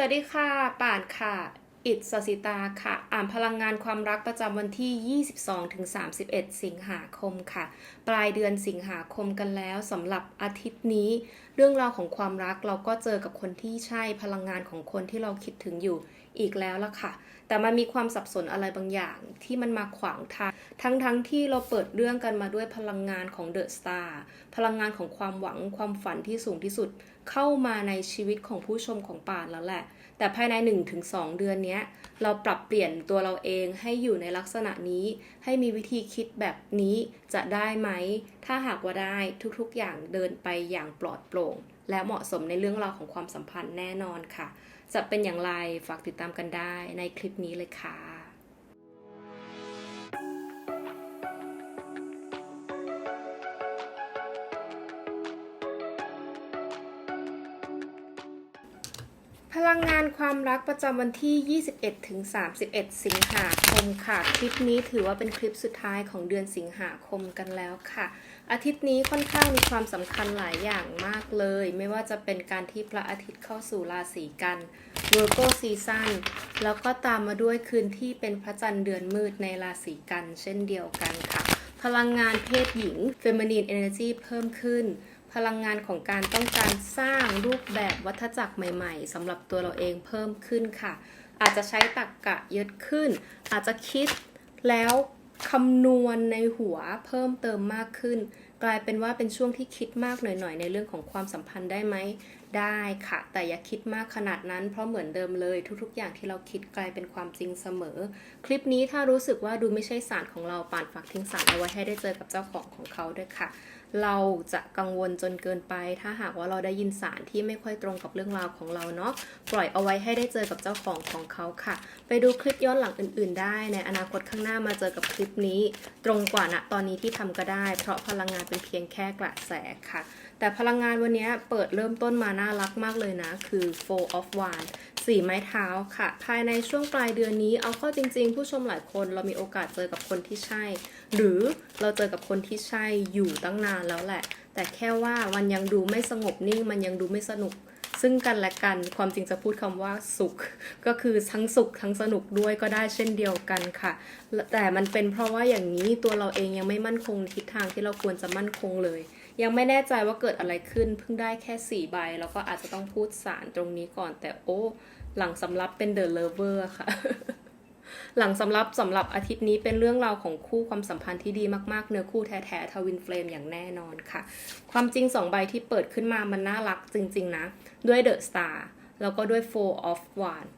สวัสดีค่ะ ป่านค่ะ อิดสสิตาค่ะ อ่านพลังงานความรักประจำวันที่ 22ถึง31 สิงหาคมค่ะ ปลายเดือนสิงหาคมกันแล้วสำหรับอาทิตย์นี้ เรื่องราวของความรักเราก็เจอกับคนที่ใช่พลังงานของคนที่เราคิดถึงอยู่ อีกแล้วล่ะค่ะ แต่มันมีความสับสนอะไรบางอย่างที่มันมาขวางทาง ทั้งๆที่เราเปิดเรื่องกันมาด้วยพลังงานของเดอะสตาร์พลังงานของความหวังความฝันที่สูงที่สุด เข้ามาในชีวิตของผู้ชมของป่านแล้วแหละ แต่ภายใน 1-2 เดือนนี้เราปรับเปลี่ยนตัวเราเองให้อยู่ในลักษณะนี้ ให้มีวิธีคิดแบบนี้จะได้ไหม ถ้าหากว่าได้ทุกๆ อย่างเดินไปอย่างปลอดโปร่ง และเหมาะสมในเรื่องราวของความสัมพันธ์แน่นอนค่ะ จะเป็นอย่างไรฝากติดตามกันได้ในคลิปนี้เลยค่ะพลังงานความรักประจำวันที่ 21 ถึง 31 สิงหาคมค่ะ คลิปนี้ถือว่าเป็นคลิปสุดท้ายของเดือนสิงหาคมกันแล้วค่ะ อาทิตย์นี้ค่อนข้างมีความสำคัญหลายอย่างมากเลย ไม่ว่าจะเป็นการที่พระอาทิตย์เข้าสู่ราศีกัน Virgo Season แล้วก็ตามมาด้วยคืนที่เป็นพระจันทร์เดือนมืดในราศีกัน เช่นเดียวกันค่ะ พลังงานเพศหญิง Feminine Energy เพิ่มขึ้น พลังงานของการต้องการสร้างรูปแบบวัฏจักรใหม่ๆสำหรับตัวเราเองเพิ่มขึ้นค่ะ อาจจะใช้ตรรกกะเยอะขึ้น อาจจะคิดแล้ว คำนวณในหัวเพิ่มเติมมากขึ้น กลายเป็นว่าเป็นช่วงที่คิดมากหน่อยๆ ในเรื่องของความสัมพันธ์ได้ไหมได้ค่ะ แต่อย่าคิดมากขนาดนั้น เพราะเหมือนเดิมเลย ทุกๆ อย่างที่เราคิดกลายเป็นความจริงเสมอ คลิปนี้ถ้ารู้สึกว่าดูไม่ใช่สารของเราป่านฝากทิ้งสารเอาไว้ให้ได้เจอกับเจ้าของของเขาด้วยค่ะ เราจะกังวลจนเกินไป ถ้าหากว่าเราได้ยินสารที่ไม่ค่อยตรงกับเรื่องราวของเราเนาะปล่อยเอาไว้ให้ได้เจอกับเจ้าของของเขาค่ะ ไปดูคลิปย้อนหลังอื่น ๆ ได้ ในอนาคตข้างหน้ามาเจอกับคลิปนี้ ตรงกว่าณตอนนี้ที่ทำก็ได้ เพราะพลังงานเป็นเพียงแค่กระแสค่ะ แต่พลังงานวันนี้เปิดเริ่มต้นมาน่ารักมากเลยนะ คือ four of wands สี่ไม้เท้าค่ะ ภายในช่วงปลายเดือนนี้ เอาเข้าจริง ๆ ผู้ชมหลายคนเรามีโอกาสเจอกับคนที่ใช่ หรือเราเจอกับคนที่ใช่อยู่ตั้งนานแล้วแหละ แต่แค่ว่ามันยังดูไม่สงบนิ่ง มันยังดูไม่สนุก ซึ่งกันและกันความจริงจะพูดคำว่าสุข ก็คือทั้งสุขทั้งสนุกด้วยก็ได้เช่นเดียวกันค่ะ แต่มันเป็นเพราะว่าอย่างนี้ตัวเราเองยังไม่มั่นคงทิศทางที่เราควรจะมั่นคงเลย ยังไม่แน่ใจว่าเกิดอะไรขึ้นเพิ่งได้แค่สี่ใบ แล้วก็อาจจะต้องพูดสารตรงนี้ก่อน แต่โอ้หลังสำรับเป็นเดอะเลเวอร์ค่ะ หลังสำรับสำหรับอาทิตย์นี้เป็นเรื่องราวของคู่ความสัมพันธ์ที่ดีมากๆ เนื้อคู่แท้ๆทวินเฟลมอย่างแน่นอนค่ะ ความจริงสองใบที่เปิดขึ้นมามันน่ารักจริง ๆ นะ ด้วยเดอะสตาร์แล้วก็ด้วย Four of Wands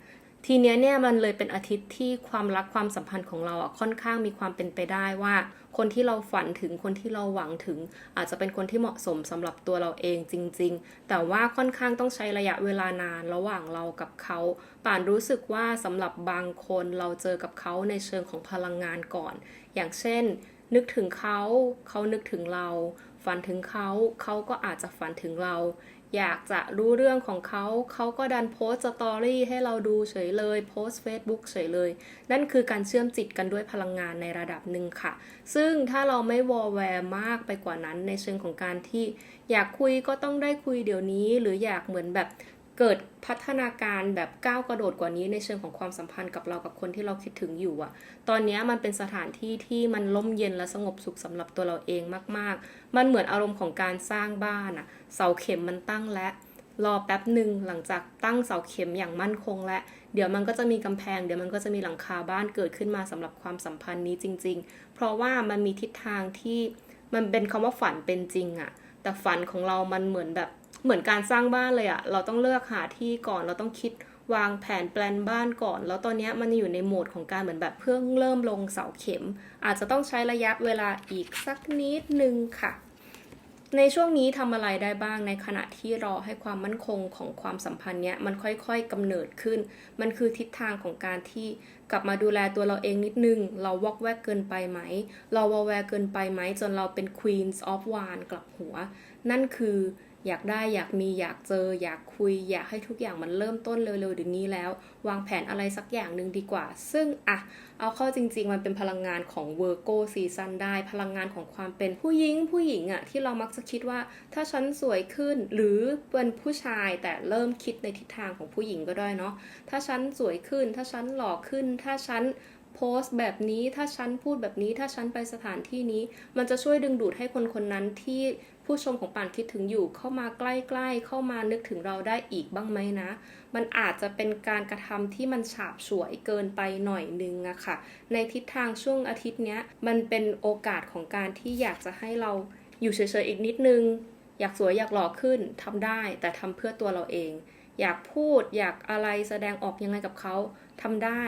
ทีเนี้ยเนี่ยมันเลยเป็นอาทิตย์ที่ความรักความสัมพันธ์ของเราอะค่อนข้างมีความเป็นไปได้ว่า คนที่เราฝันถึงคนที่เราหวังถึง อาจจะเป็นคนที่เหมาะสมสำหรับตัวเราเองจริง ๆ แต่ว่าค่อนข้างต้องใช้ระยะเวลานานระหว่างเรากับเขาป่านรู้สึกว่าสำหรับบางคนเราเจอกับเขาในเชิงของพลังงานก่อน อย่างเช่น นึกถึงเขาเขานึกถึงเรา ฝันถึงเขาเขาก็อาจจะฝันถึงเรา อยากจะรู้เรื่องของเขา เขาก็ดันโพสต์สตอรี่ให้เราดูเฉยเลย โพสต์ Facebook เฉยเลย นั่นคือการเชื่อมจิตกันด้วยพลังงานในระดับหนึ่งค่ะ ซึ่งถ้าเราไม่วอลแวร์มากไปกว่านั้นในเชิงของการที่ อยากคุยก็ต้องได้คุยเดี๋ยวนี้ หรืออยากเหมือนแบบ เกิดพัฒนาการแบบก้าวกระโดดกว่านี้ในเชิงของความสัมพันธ์กับเรากับคนที่เราคิดถึงอยู่อะตอนนี้มันเป็นสถานที่ที่มันล่มเย็นและสงบสุขสำหรับตัวเราเองมาก ๆ มันเหมือนอารมณ์ของการสร้างบ้านอะเสาเข็มมันตั้งและรอแป๊บหนึ่งหลังจากตั้งเสาเข็มอย่างมั่นคงและ เดี๋ยวมันก็จะมีกำแพง เดี๋ยวมันก็จะมีหลังคาบ้านเกิดขึ้นมาสำหรับความสัมพันธ์นี้จริง ๆ เพราะว่ามันมีทิศทางที่มันเป็นคำว่าฝันเป็นจริงอะแต่ฝันของเรามันเหมือนแบบ เหมือนการสร้างบ้านเลยอะเราต้องเลือกหาที่ก่อนเราต้องคิดวางแผนแปลนบ้านก่อน แล้วตอนนี้มันอยู่ในโหมดของการเหมือนแบบเพิ่งเริ่มลงเสาเข็ม อาจจะต้องใช้ระยะเวลาอีกสักนิดนึงค่ะ ในช่วงนี้ทำอะไรได้บ้างในขณะที่รอให้ความมั่นคงของความสัมพันธ์เนี้ยมันค่อยๆกำเนิดขึ้น มันคือทิศทางของการที่กลับมาดูแลตัวเราเองนิดนึง เราวอกแวกเกินไปไหม เราวอแวร์เกินไปไหมจนเราเป็น Queens of w a n กลับหัว นั่นคือ อยากได้อยากมีอยากเจอ อยากคุย อยากให้ทุกอย่างมันเริ่มต้นเร็วๆเดี๋ยวนี้แล้ว วางแผนอะไรสักอย่างหนึ่งดีกว่า ซึ่งอะเอาเข้าจริง ๆ มันเป็นพลังงานของเวอร์โกซีซันได้พลังงานของความเป็นผู้หญิงผู้หญิงอะที่เรามักจะคิดว่า ถ้าฉันสวยขึ้นหรือเป็นผู้ชายแต่เริ่มคิดในทิศทางของผู้หญิงก็ได้เนาะถ้าฉันสวยขึ้น ถ้าฉันหล่อขึ้น ถ้าฉันโพสต์แบบนี้ถ้าฉันพูดแบบนี้ถ้าฉันไปสถานที่นี้ มันจะช่วยดึงดูดให้คนคนนั้นที่ ผู้ชมของป่านคิดถึงอยู่เข้ามาใกล้ๆ เข้ามานึกถึงเราได้อีกบ้างไหมนะ มันอาจจะเป็นการกระทำที่มันฉาบฉวยเกินไปหน่อยนึงอะค่ะ ในทิศทางช่วงอาทิตย์เนี้ยมันเป็นโอกาสของการที่อยากจะให้เราอยู่เฉยๆอีกนิดนึง อยากสวยอยากหล่อขึ้นทำได้แต่ทำเพื่อตัวเราเอง อยากพูดอยากอะไรแสดงออกยังไงกับเขาทำได้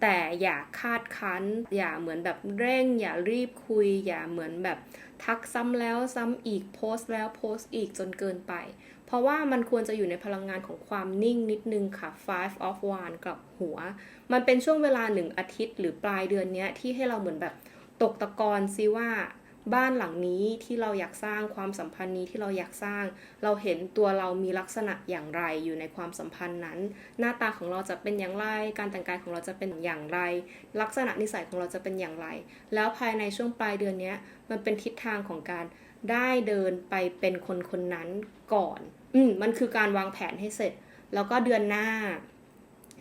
แต่อย่าคาดคั้น อย่าเหมือนแบบเร่ง อย่ารีบคุย อย่าเหมือนแบบทักซ้ำแล้วซ้ำอีกโพสต์แล้วโพสต์อีกจนเกินไป เพราะว่ามันควรจะอยู่ในพลังงานของความนิ่งนิดนึงค่ะ five of one กลับหัว มันเป็นช่วงเวลาหนึ่งอาทิตย์หรือปลายเดือนนี้ที่ให้เราเหมือนแบบตกตะกอนซิว่า บ้านหลังนี้ที่เราอยากสร้างความสัมพันธ์นี้ที่เราอยากสร้าง เราเห็นตัวเรามีลักษณะอย่างไรอยู่ในความสัมพันธ์นั้น หน้าตาของเราจะเป็นอย่างไร การแต่งกายของเราจะเป็นอย่างไร ลักษณะนิสัยของเราจะเป็นอย่างไร แล้วภายในช่วงปลายเดือนนี้มันเป็นทิศทางของการได้เดินไปเป็นคนคนนั้นก่อน อืมมันคือการวางแผนให้เสร็จ แล้วก็เดือนหน้า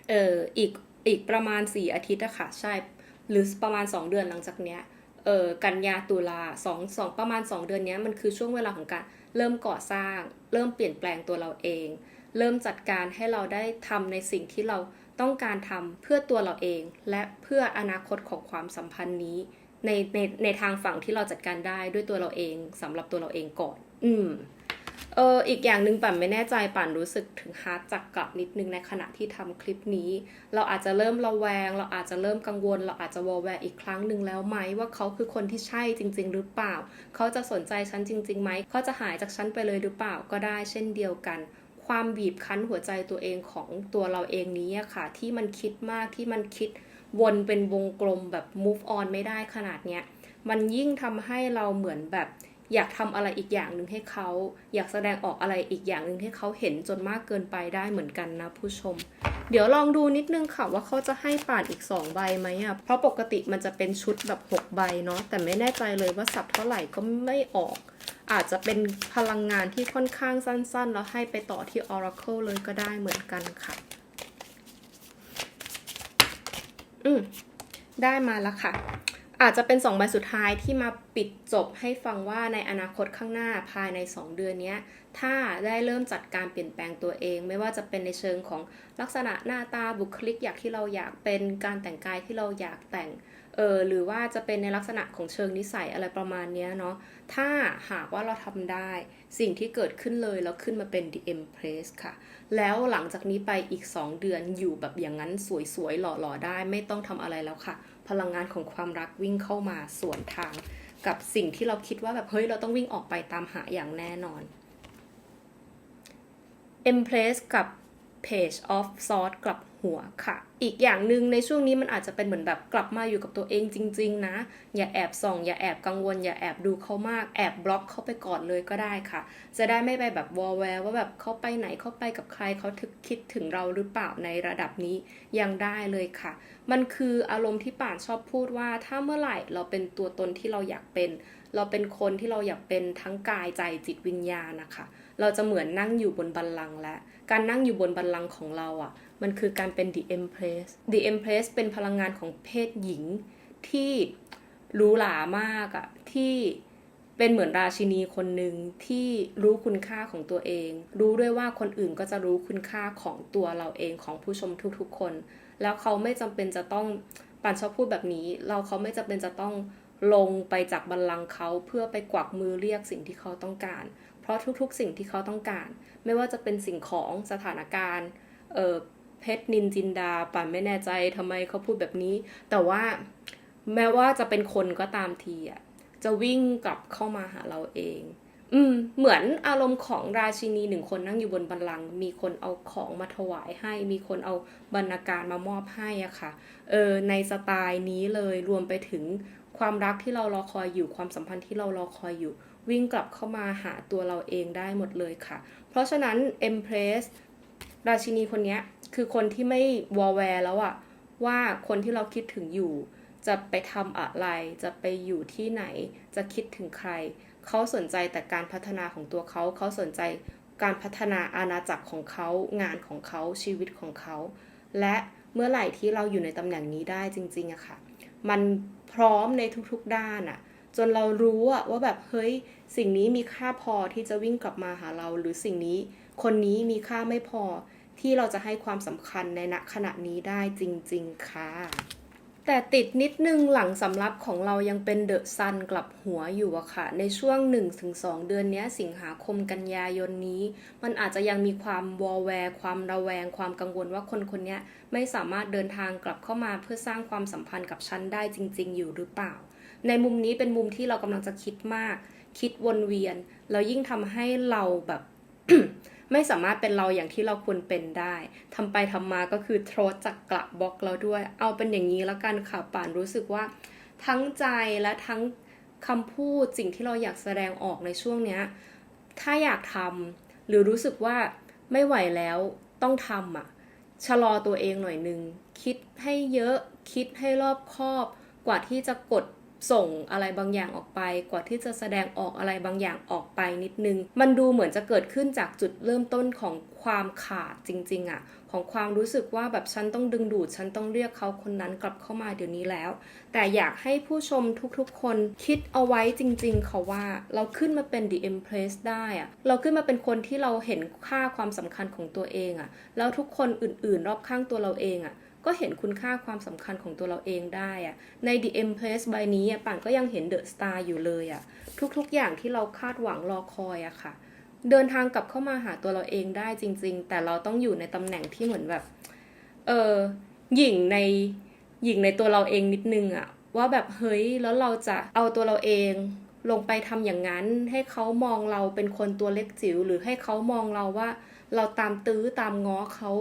เอ่ออีกอีกประมาณ 4 อาทิตย์อะค่ะ ใช่ หรือประมาณ 2 เดือนหลังจากเนี้ย เออกันยาตุลาสองสองประมาณ 2 เดือนนี้มันคือช่วงเวลาของการเริ่มก่อสร้าง เริ่มเปลี่ยนแปลงตัวเราเอง เริ่มจัดการให้เราได้ทำในสิ่งที่เราต้องการทำเพื่อตัวเราเอง และเพื่ออนาคตของความสัมพันธ์นี้ในในในทางฝั่งที่เราจัดการได้ด้วยตัวเราเองสำหรับตัวเราเองก่อน อืม เอออีกอย่างหนึ่งปั่นไม่แน่ใจปั่นรู้สึกถึงฮาร์ดจักกลับนิดนึงในขณะที่ทำคลิปนี้ เราอาจจะเริ่มระแวง เราอาจจะเริ่มกังวล เราอาจจะวอแวร์อีกครั้งหนึ่งแล้วไหมว่าเขาคือคนที่ใช่จริง ๆ หรือเปล่า เขาจะสนใจฉันจริงๆไหมเขาจะหายจากฉันไปเลยหรือเปล่าก็ได้เช่นเดียวกันความบีบคั้นหัวใจตัวเองของตัวเราเองนี้ค่ะ ที่มันคิดมากที่มันคิดวนเป็นวงกลมแบบ move on ไม่ได้ขนาดเนี้ยมันยิ่งทำให้เราเหมือนแบบ อยากทำอะไรอีกอย่างหนึ่งให้เขา อยากแสดงออกอะไรอีกอย่างหนึ่งให้เขาเห็นจนมากเกินไปได้เหมือนกันนะผู้ชม เดี๋ยวลองดูนิดนึงค่ะว่าเขาจะให้ป่านอีก 2 ใบไหมอะเพราะปกติมันจะเป็นชุดแบบ 6 ใบเนาะแต่ไม่แน่ใจเลยว่าสับเท่าไหร่ก็ไม่ออก อาจจะเป็นพลังงานที่ค่อนข้างสั้นๆ แล้วให้ไปต่อที่ Oracle เลยก็ได้เหมือนกันค่ะ อืมได้มาแล้วค่ะ อาจจะเป็น2ใบสุดท้ายที่มาปิดจบให้ฟังว่าในอนาคตข้างหน้าภายใน 2 เดือนนี้ถ้าได้เริ่มจัดการเปลี่ยนแปลงตัวเอง ไม่ว่าจะเป็นในเชิงของลักษณะหน้าตาบุคลิกอยากที่เราอยากเป็นการแต่งกายที่เราอยากแต่งเออหรือว่าจะเป็นในลักษณะของเชิงนิสัยอะไรประมาณนี้เนาะถ้าหากว่าเราทำได้สิ่งที่เกิดขึ้นเลยแล้วขึ้นมาเป็น The Empress ค่ะ แล้วหลังจากนี้ไปอีก 2 เดือนอยู่แบบอย่างนั้นสวยๆหล่อๆได้ ไม่ต้องทำอะไรแล้วค่ะ พลังงานของความรักวิ่งเข้ามาสวนทาง กับสิ่งที่เราคิดว่าแบบเฮ้ยเราต้องวิ่งออกไปตามหาอย่างแน่นอน Empress กับ Page of Swords กลับ หัวค่ะ อีกอย่างหนึ่งในช่วงนี้มันอาจจะเป็นเหมือนแบบกลับมาอยู่กับตัวเองจริง ๆ นะ อย่าแอบส่อง อย่าแอบกังวล อย่าแอบดูเขามาก แอบบล็อกเขาไปก่อนเลยก็ได้ค่ะ จะได้ไม่ไปแบบวอลแวร์ว่าแบบเขาไปไหนเขาไปกับใครเขาถึกคิดถึงเราหรือเปล่าในระดับนี้ยังได้เลยค่ะ มันคืออารมณ์ที่ป่านชอบพูดว่า ถ้าเมื่อไหร่เราเป็นตัวตนที่เราอยากเป็น เราเป็นคนที่เราอยากเป็นทั้งกายใจจิตวิญญาณนะคะ เราจะเหมือนนั่งอยู่บนบัลลังก์และ การนั่งอยู่บนบัลลังก์ของเราอะ่ะ มันคือการเป็น The Empress The Empress เป็นพลังงานของเพศหญิงที่หรูหรามากอะ่ะ ที่เป็นเหมือนราชินีคนหนึ่งที่รู้คุณค่าของตัวเอง รู้ด้วยว่าคนอื่นก็จะรู้คุณค่าของตัวเราเองของผู้ชมทุกๆคน แล้วเขาไม่จำเป็นจะต้องปันชอบพูดแบบนี้ เราเขาไม่จำเป็นจะต้องลงไปจากบัลลังก์เขาเพื่อไปกวักมือเรียกสิ่งที่เขาต้องการ เพราะทุกๆ สิ่งที่เขาต้องการ ไม่ว่าจะเป็นสิ่งของสถานการณ์เออเพชรนินจินดาป่านไม่แน่ใจทำไมเขาพูดแบบนี้ แต่ว่าแม้ว่าจะเป็นคนก็ตามทีอะจะวิ่งกลับเข้ามาหาเราเอง อืม เหมือนอารมณ์ของราชินีหนึ่งคนนั่งอยู่บนบัลลัง มีคนเอาของมาถวายให้ มีคนเอาบรรณาการมามอบให้อะค่ะ เออ ในสไตล์นี้เลยรวมไปถึงความรักที่เรารอคอยอยู่ ความสัมพันธ์ที่เรารอคอยอยู่ วิ่งกลับเข้ามาหาตัวเราเองได้หมดเลยค่ะ เพราะฉะนั้น Empress ราชินีคนนี้คือคนที่ไม่วอลแวร์แล้วอะว่าคนที่เราคิดถึงอยู่ จะไปทำอะไร จะไปอยู่ที่ไหน จะคิดถึงใคร เขาสนใจแต่การพัฒนาของตัวเขา เขาสนใจการพัฒนาอาณาจักรของเขา งานของเขา ชีวิตของเขา และเมื่อไหร่ที่เราอยู่ในตำแหน่งนี้ได้จริงๆอะค่ะ มันพร้อมในทุกๆด้านอะ จนเรารู้อะว่าแบบเฮ้ยสิ่งนี้มีค่าพอที่จะวิ่งกลับมาหาเรา หรือสิ่งนี้ คนนี้มีค่าไม่พอที่เราจะให้ความสำคัญในณขณะนี้ได้จริง ๆ ค่ะ แต่ติดนิดนึงหลังสำรับของเรายังเป็นเดอะซันกลับหัวอยู่อะค่ะ ในช่วง 1-2 เดือนนี้สิงหาคมกันยายนนี้ มันอาจจะยังมีความวอแวร์ ความระแวง ความกังวลว่าคนคนนี้ไม่สามารถเดินทางกลับเข้ามาเพื่อสร้างความสัมพันธ์กับฉันได้จริง ๆ อยู่หรือเปล่า ในมุมนี้เป็นมุมที่เรากำลังจะคิดมาก คิดวนเวียน แล้วยิ่งทำให้เราแบบไม่สามารถเป็นเราอย่างที่เราควรเป็นได้ทำไปทำมาก็คือโทรจากกลับบล็อกเราด้วย เอาเป็นอย่างนี้แล้วกันค่ะป่านรู้สึกว่า ทั้งใจและทั้งคำพูดสิ่งที่เราอยากแสดงออกในช่วงเนี้ย ถ้าอยากทำหรือรู้สึกว่าไม่ไหวแล้วต้องทำอะชะลอตัวเองหน่อยนึง คิดให้เยอะคิดให้รอบคอบ กว่าที่จะกด ส่งอะไรบางอย่างออกไป กว่าที่จะแสดงออกอะไรบางอย่างออกไปนิดนึง มันดูเหมือนจะเกิดขึ้นจากจุดเริ่มต้นของความขาดจริงๆอะของความรู้สึกว่าแบบฉันต้องดึงดูด ฉันต้องเรียกเขาคนนั้นกลับเข้ามาเดี๋ยวนี้แล้ว แต่อยากให้ผู้ชมทุกๆคนคิดเอาไว้จริงๆค่ะว่าเราขึ้นมาเป็น The Empress ได้อะเราขึ้นมาเป็นคนที่เราเห็นค่าความสำคัญของตัวเองอะแล้วทุกคนอื่นๆ รอบข้างตัวเราเองอะ ก็เห็นคุณค่าความสำคัญของตัวเราเองได้อะใน The Empress ใบนี้ป่านก็ยังเห็น The Star อยู่เลยอะทุกๆอย่างที่เราคาดหวังรอคอยอะค่ะ เดินทางกลับเข้ามาหาตัวเราเองได้จริง ๆ แต่เราต้องอยู่ในตำแหน่งที่เหมือนแบบ เออหยิ่งในหยิ่งในตัวเราเองนิดนึงอะว่าแบบเฮ้ยแล้วเราจะเอาตัวเราเองลงไปทำอย่างนั้นให้เขามองเราเป็นคนตัวเล็กจิ๋วหรือให้เขามองเราว่า เราตามตื้อตามง้อเขา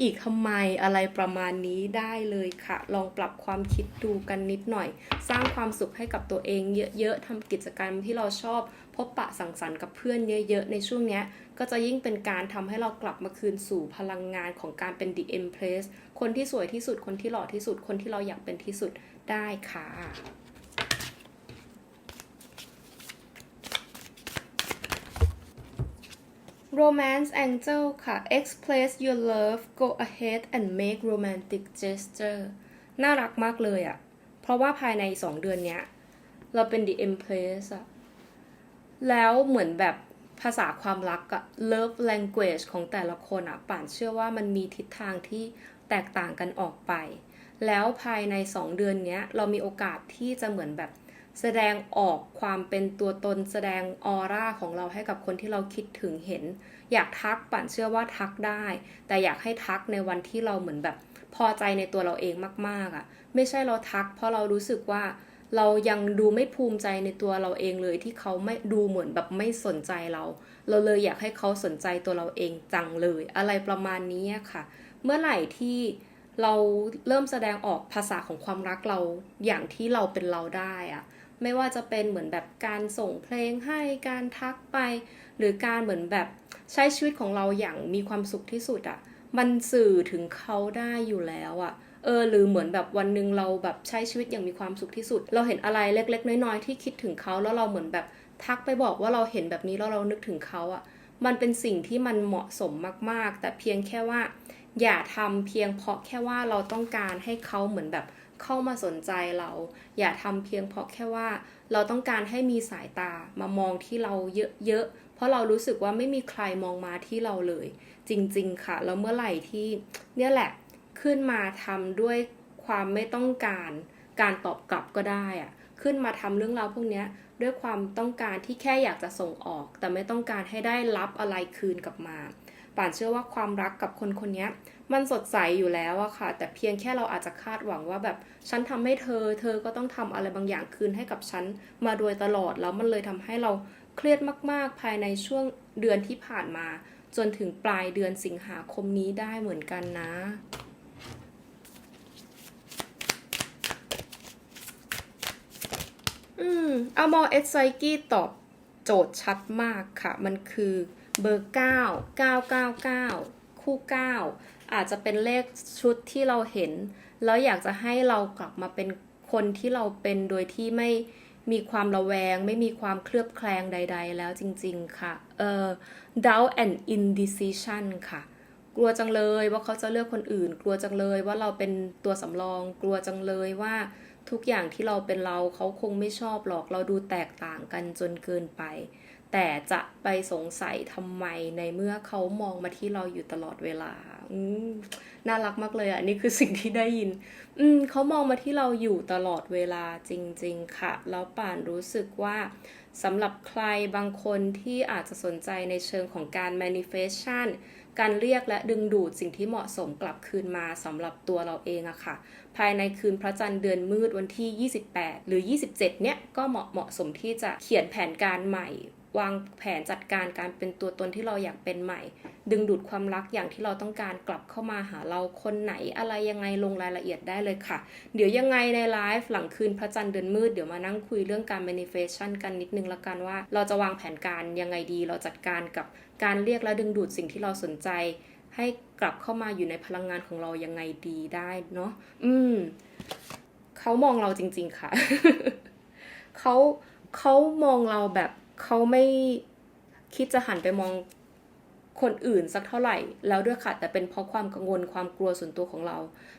อีกทำไมอะไรประมาณนี้ได้เลยค่ะ ลองปรับความคิดดูกันนิดหน่อย สร้างความสุขให้กับตัวเองเยอะๆทำกิจกรรมที่เราชอบ พบปะสังสรรค์กับเพื่อนเยอะๆ ในช่วงนี้ก็จะยิ่งเป็นการทำให้เรากลับมาคืนสู่พลังงานของการเป็น The Empress คนที่สวยที่สุดคนที่หล่อที่สุดคนที่เราอยากเป็นที่สุดได้ค่ะ Romance Angel ค่ะ Express your love go ahead and make romantic gesture น่ารักมากเลยอะเพราะว่าภายใน 2 เดือนเนี้ย เราเป็น The Empress อะแล้วเหมือนแบบภาษาความรักอะ love language ของแต่ละคนอะป่านเชื่อว่ามันมีทิศทางที่แตกต่างกันออกไป แล้วภายใน 2 เดือนเนี้ย เรามีโอกาสที่จะเหมือนแบบ แสดงออกความเป็นตัวตน แสดงออร่าของเราให้กับคนที่เราคิดถึงเห็น อยากทักปั่นเชื่อว่าทักได้ แต่อยากให้ทักในวันที่เราเหมือนแบบพอใจในตัวเราเองมากๆอะ่ะ ไม่ใช่เราทัก เพราะเรารู้สึกว่าเรายังดูไม่ภูมิใจในตัวเราเองเลยที่เขาไม่ดูเหมือนแบบไม่สนใจเรา เราเลยอยากให้เขาสนใจตัวเราเองจังเลย อะไรประมาณนี้ค่ะ เมื่อไหร่ที่เราเริ่มแสดงออกภาษาของความรักเราอย่างที่เราเป็นเราได้อะ ไม่ว่าจะเป็นเหมือนแบบการส่งเพลงให้การทักไป หรือการเหมือนแบบใช้ชีวิตของเราอย่างมีความสุขที่สุดอะมันสื่อถึงเขาได้อยู่แล้วอะเออหรือเหมือนแบบวันหนึ่งเราแบบใช้ชีวิตอย่างมีความสุขที่สุด เราเห็นอะไรเล็ก ๆ น้อยๆที่คิดถึงเขาแล้วเราเหมือนแบบทักไปบอกว่าเราเห็นแบบนี้แล้วเรานึกถึงเขาอะมันเป็นสิ่งที่มันเหมาะสมมากๆ แต่เพียงแค่ว่า อย่าทำเพียงเพราะแค่ว่าเราต้องการให้เขาเหมือนแบบเข้ามาสนใจเรา อย่าทำเพียงเพราะแค่ว่า เราต้องการให้มีสายตามามองที่เราเยอะๆ เพราะเรารู้สึกว่าไม่มีใครมองมาที่เราเลย จริงๆค่ะ แล้วเมื่อไหร่ที่เนี่ยแหละขึ้นมาทำด้วยความไม่ต้องการการตอบกลับก็ได้อะขึ้นมาทำเรื่องราวพวกเนี้ยด้วยความต้องการที่แค่อยากจะส่งออก แต่ไม่ต้องการให้ได้รับอะไรคืนกลับมา ป่านเชื่อว่าความรักกับคนคนนี้มันสดใสอยู่แล้วอะค่ะ แต่เพียงแค่เราอาจจะคาดหวังว่าแบบฉันทำให้เธอ เธอก็ต้องทำอะไรบางอย่างคืนให้กับฉันมาโดยตลอดแล้วมันเลยทำให้เราเครียดมาก ๆ ภายในช่วงเดือนที่ผ่านมา จนถึงปลายเดือนสิงหาคมนี้ได้เหมือนกันนะอืมอมอเอสไซกี้ตอบโจทย์ชัดมากค่ะ มันคือ เบอร์ 9 999 คู่ 9 อาจจะเป็นเลขชุดที่เราเห็น แล้วอยากจะให้เรากลับมาเป็นคนที่เราเป็นโดยที่ไม่มีความระแวง ไม่มีความเคลือบแคลงใด ๆ แล้วจริง ๆ ค่ะ เอ่อ doubt and indecision ค่ะ กลัวจังเลยว่าเขาจะเลือกคนอื่น กลัวจังเลยว่าเราเป็นตัวสำรอง กลัวจังเลยว่าทุกอย่างที่เราเป็นเราเขาคงไม่ชอบหรอก เราดูแตกต่างกันจนเกินไป แต่จะไปสงสัยทำไมในเมื่อเขามองมาที่เราอยู่ตลอดเวลาอืน่ารักมากเลยอะนี่คือสิ่งที่ได้ยิน อืมเขามองมาที่เราอยู่ตลอดเวลาจริง ๆ ค่ะ แล้วป่านรู้สึกว่าสำหรับใครบางคนที่อาจจะสนใจในเชิงของการ manifestation การเรียกและดึงดูดสิ่งที่เหมาะสมกลับคืนมาสำหรับตัวเราเองอะค่ะ ภายในคืนพระจันทร์เดือนมืดวันที่ 28 หรือ 27 เนี่ยก็เหมาะเหมาะสมที่จะเขียนแผนการใหม่ วางแผนจัดการการเป็นตัวตนที่เราอยากเป็นใหม่ ดึงดูดความรักอย่างที่เราต้องการกลับเข้ามาหาเราคนไหนอะไรยังไงลงรายละเอียดได้เลยค่ะ เดี๋ยวยังไงในไลฟ์หลังคืนพระจันทร์เดือนมืดเดี๋ยวมานั่งคุยเรื่องการ manifestation กันนิดนึงละกันว่า เราจะวางแผนการยังไงดี เราจัดการกับการเรียกและดึงดูดสิ่งที่เราสนใจ ให้กลับเข้ามาอยู่ในพลังงานของเรายังไงดีได้เนาะอืมเขามองเราจริง ๆค่ะเขาเขามองเราแบบ เขาไม่คิดจะหันไปมองคนอื่นสักเท่าไหร่ แล้วด้วยค่ะ แต่เป็นเพราะความกังวลความกลัวส่วนตัวของเรา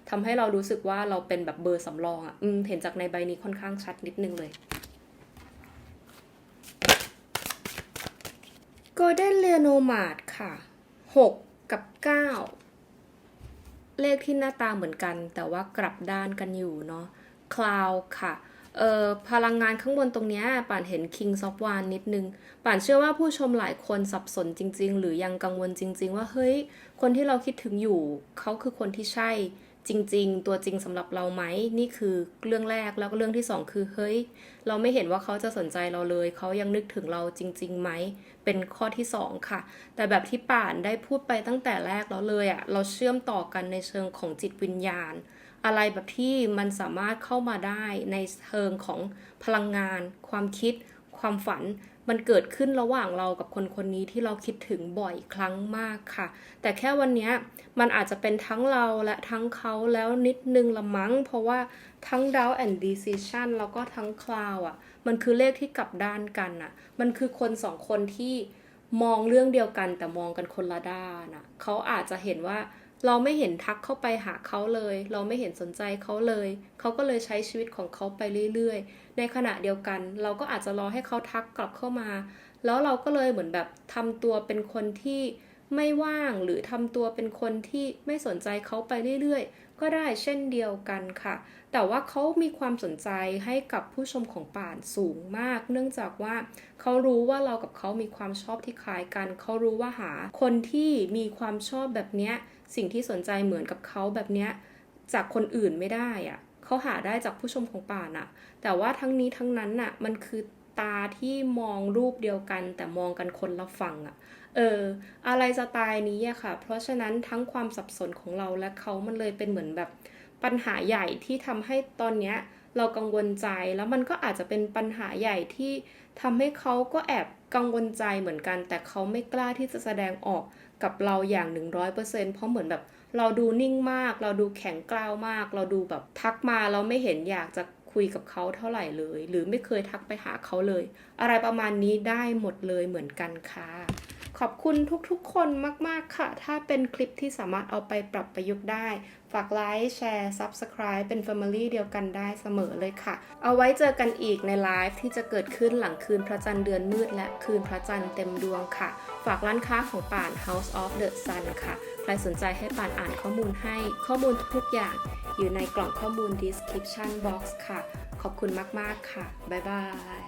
ทำให้เรารู้สึกว่าเราเป็นแบบเบอร์สำรองอะ่ะเห็นจากในใบนี้ค่อนข้างชัดนิดนึงเลย Golden l e o n o m a d ค่ะ 6 กับ 9 เลขที่หน้าตาเหมือนกัน แต่ว่ากลับด้านกันอยู่เนาะ Cloud ค่ะ เอ่อพลังงานข้างบนตรงนี้ป่านเห็น Kings of Wands นิดนึง ป่านเชื่อว่าผู้ชมหลายคนสับสนจริง ๆ หรือยังกังวลจริง ๆ ว่าเฮ้ย คนที่เราคิดถึงอยู่ เขาคือคนที่ใช่จริง ๆ ตัวจริงสำหรับเราไหมนี่คือเรื่องแรกแล้วก็เรื่องที่สองคือเฮ้ย เราไม่เห็นว่าเขาจะสนใจเราเลย เขายังนึกถึงเราจริงๆไหมเป็นข้อที่สองค่ะ แต่แบบที่ป่านได้พูดไปตั้งแต่แรกแล้วเลยอะ่ะเราเชื่อมต่อกันในเชิงของจิตวิญญาณ อะไรแบบที่มันสามารถเข้ามาได้ในเชิงของพลังงาน ความคิด ความฝัน มันเกิดขึ้นระหว่างเรากับคนคนนี้ที่เราคิดถึงบ่อยครั้งมากค่ะ แต่แค่วันนี้มันอาจจะเป็นทั้งเราและทั้งเขาแล้วนิดนึงละมั้ง เพราะว่าทั้ง doubt and decision แล้วก็ทั้ง cloud อะ มันคือเลขที่กลับด้านกันอะ มันคือคนสองคนที่มองเรื่องเดียวกันแต่มองกันคนละด้านอะ เขาอาจจะเห็นว่า เราไม่เห็นทักเข้าไปหาเขาเลย เราไม่เห็นสนใจเขาเลย เขาก็เลยใช้ชีวิตของเขาไปเรื่อยๆ ในขณะเดียวกัน เราก็อาจจะรอให้เขาทักกลับเข้ามา แล้วเราก็เลยเหมือนแบบทำตัวเป็นคนที่ไม่ว่างหรือทำตัวเป็นคนที่ไม่สนใจเขาไปเรื่อย ก็ได้เช่นเดียวกันค่ะ แต่ว่าเขามีความสนใจให้กับผู้ชมของป่านสูงมาก เนื่องจากว่าเขารู้ว่าเรากับเขามีความชอบที่คล้ายกัน เขารู้ว่าหาคนที่มีความชอบแบบเนี้ย สิ่งที่สนใจเหมือนกับเขาแบบเนี้ยจากคนอื่นไม่ได้อะเขาหาได้จากผู้ชมของป่านอะแต่ว่าทั้งนี้ทั้งนั้นน่ะ มันคือ ตาที่มองรูปเดียวกัน แต่มองกันคนละฝั่งอะเออ อะไรสไตล์นี้อะค่ะ เพราะฉะนั้นทั้งความสับสนของเราและเขามันเลยเป็นเหมือนแบบปัญหาใหญ่ที่ทำให้ตอนเนี้ยเรากังวลใจแล้วมันก็อาจจะเป็นปัญหาใหญ่ที่ทำให้เขาก็แอบกังวลใจเหมือนกัน แต่เขาไม่กล้าที่จะแสดงออกกับเราอย่าง 100%เพราะเหมือนแบบเราดูนิ่งมาก เราดูแข็งกร้าวมาก เราดูแบบทักมาเราไม่เห็นอยากจะ คุยกับเขาเท่าไหร่เลย หรือไม่เคยทักไปหาเขาเลย อะไรประมาณนี้ได้หมดเลยเหมือนกันค่ะ ขอบคุณทุกๆ คนมากๆค่ะ ถ้าเป็นคลิปที่สามารถเอาไปปรับประยุกต์ได้ ฝากไลค์แชร์ Subscribe เป็น Family เดียวกันได้เสมอเลยค่ะ เอาไว้เจอกันอีกในไลฟ์ที่จะเกิดขึ้นหลังคืนพระจันทร์เดือนมืด และคืนพระจันทร์เต็มดวงค่ะ ฝากร้านค้าของป่าน House of the Sun ค่ะ ใครสนใจให้ป่านอ่านข้อมูลให้ข้อมูลทุกอย่าง อยู่ในกล่องข้อมูล description box ค่ะ ขอบคุณมาก ๆ ค่ะ บ๊ายบาย